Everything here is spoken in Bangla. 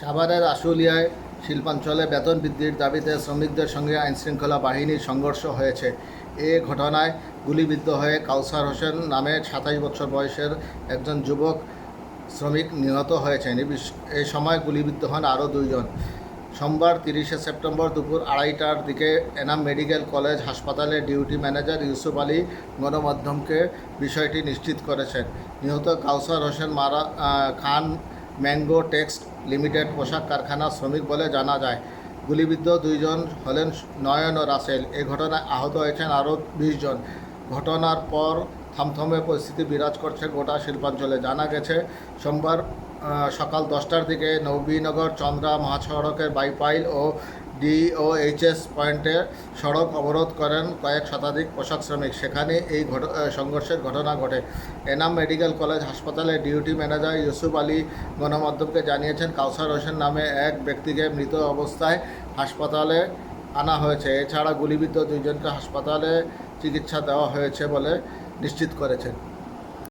সাভারের আশুলিয়ায় শিল্পাঞ্চলে বেতন বৃদ্ধির দাবিতে শ্রমিকদের সঙ্গে আইনশৃঙ্খলা বাহিনীর সংঘর্ষ হয়েছে। এ ঘটনায় গুলিবিদ্ধ হয়ে কাউসার হোসেন নামে সাতাশ বছর বয়সের একজন যুবক শ্রমিক নিহত হয়েছেন। এই সময় গুলিবিদ্ধ হন আরও দুইজন। সোমবার তিরিশে সেপ্টেম্বর দুপুর আড়াইটার দিকে এনাম মেডিকেল কলেজ হাসপাতালের ডিউটি ম্যানেজার ইউসুফ আলী গণমাধ্যমকে বিষয়টি নিশ্চিত করেছেন। নিহত কাউসার হোসেন মারা খান ম্যাঙ্গো টেক্সট লিমিটেড পোশাক কারখানার শ্রমিক বলে জানা যায়। গুলিবিদ্ধ দুইজন হলেন নয়ন ও রাসেল। এ ঘটনায় আহত হয়েছেন আরও বিশ জন। ঘটনার পর থমথমে পরিস্থিতি বিরাজ করছে গোটা শিল্পাঞ্চলে। জানা গেছে, সোমবার সকাল দশটার দিকে নবীনগর চন্দ্রা মহাসড়কের বাইপাইল ও ডিওএইচএস পয়েন্টে সড়ক অবরোধ করেন কয়েক শতাধিক পোশাক শ্রমিক। সেখানে এই সংঘর্ষের ঘটনা ঘটে। এনাম মেডিকেল কলেজ হাসপাতালে ডিউটি ম্যানেজার ইউসুফ আলী গণমাধ্যমকে জানিয়েছেন, কাউসার হোসেন নামে এক ব্যক্তিকে মৃত অবস্থায় হাসপাতালে আনা হয়েছে। এছাড়া গুলিবিদ্ধ দুইজনকে হাসপাতালে চিকিৎসা দেওয়া হয়েছে বলে নিশ্চিত করেছেন।